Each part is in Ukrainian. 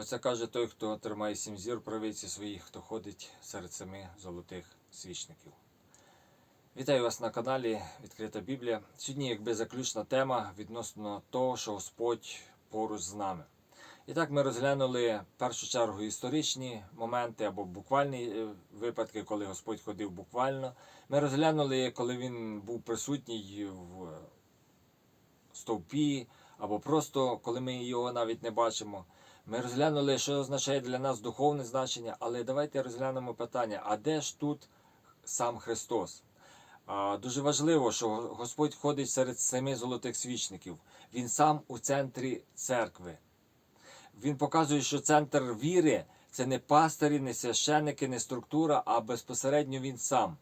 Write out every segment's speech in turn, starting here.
Оце каже той, хто тримає сім зір правиці своїх, хто ходить серед семи золотих свічників. Вітаю вас на каналі Відкрита Біблія. Сьогодні, якби заключна тема відносно того, що Господь поруч з нами. І так ми розглянули в першу чергу історичні моменти або буквальні е, випадки, коли Господь ходив буквально. Ми розглянули, коли він був присутній в стовпі, або просто коли ми його навіть не бачимо. Ми розглянули, що означає для нас духовне значення, але давайте розглянемо питання: а де ж тут сам Христос? Дуже важливо, що Господь ходить серед семи золотих свічників. Він сам у центрі церкви. Він показує, що центр віри це не пастирі, не священники, не структура, а безпосередньо він сам.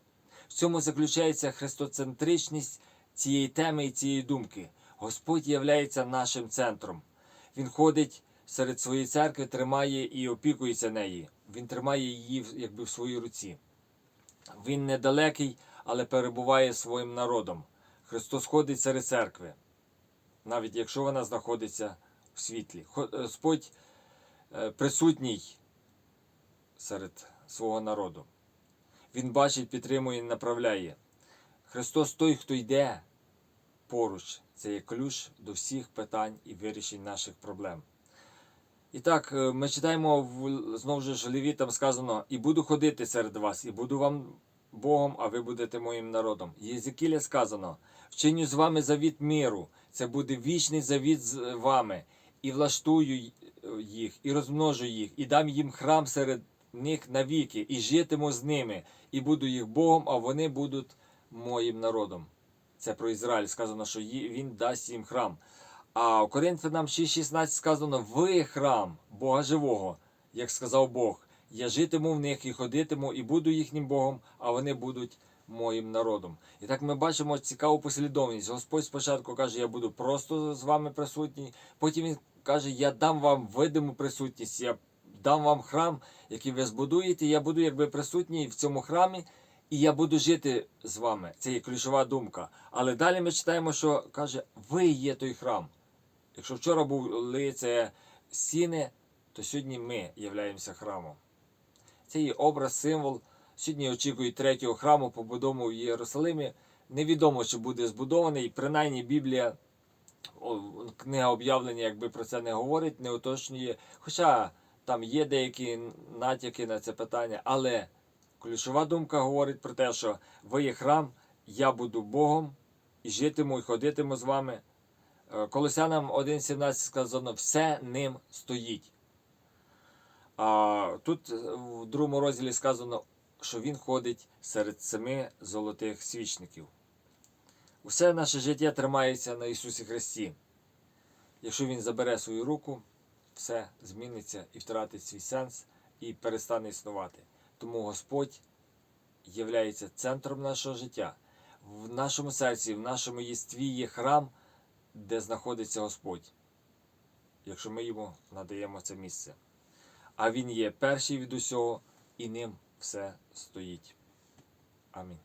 В цьому заключається христоцентричність цієї теми і цієї думки. Господь являється нашим центром. Він ходить серед своєї церкви, тримає і опікується нею. Він тримає її якби в своїй руці. Він недалекий, але перебуває своїм народом. Христос ходить серед церкви, навіть якщо вона знаходиться в світлі. Господь е, присутній серед свого народу. Він бачить, підтримує і направляє. Христос той, хто йде поруч, це є ключ до всіх питань і вирішень наших проблем. І так, е, ми читаємо в знову ж Левітам сказано: і буду ходити серед вас, і буду вам Богом, а ви будете моїм народом. Єзекіля сказано: вчиню з вами завіт миру, це буде вічний завіт з вами, і влаштую їх, і розмножу їх, і дам їм храм серед них навіки, і житиму з ними, і буду їх Богом, а вони будуть моїм народом. Це про Ізраїль сказано, що він дасть їм храм. А у Коринфянам 6.16 сказано: ви храм Бога живого, як сказав Бог. Я житиму в них і ходитиму, і буду їхнім Богом, а вони будуть моїм народом. І так ми бачимо цікаву послідовність. Господь спочатку каже, я буду просто з вами присутній. Потім він каже, я дам вам видиму присутність, я дам вам храм, який ви збудуєте. Я буду якби присутній в цьому храмі, і я буду жити з вами. Це є ключова думка. Але далі ми читаємо, що каже, ви є той храм. Якщо вчора були це стіни, то сьогодні ми являємося храмом. Це є образ, символ. Сьогодні очікують третього храму, побудованого в Єрусалимі. Невідомо, чи буде збудований. Принаймні Біблія, книга об'явлення, якби про це не говорить, не уточнює. Хоча там є деякі натяки на це питання, але ключова думка говорить про те, що ви є храм, я буду Богом і житиму, і ходитиму з вами. Е, Колосянам 1.17 сказано, все ним стоїть. А тут в другому розділі сказано, що він ходить серед семи золотих свічників. Усе наше життя тримається на Ісусі Христі. Якщо Він забере свою руку, все зміниться і втратить свій сенс і перестане існувати. Тому Господь являється центром нашого життя. В нашому серці, в нашому єстві є храм, де знаходиться Господь, якщо ми йому надаємо це місце. А Він є перший від усього, і ним все стоїть. Амінь.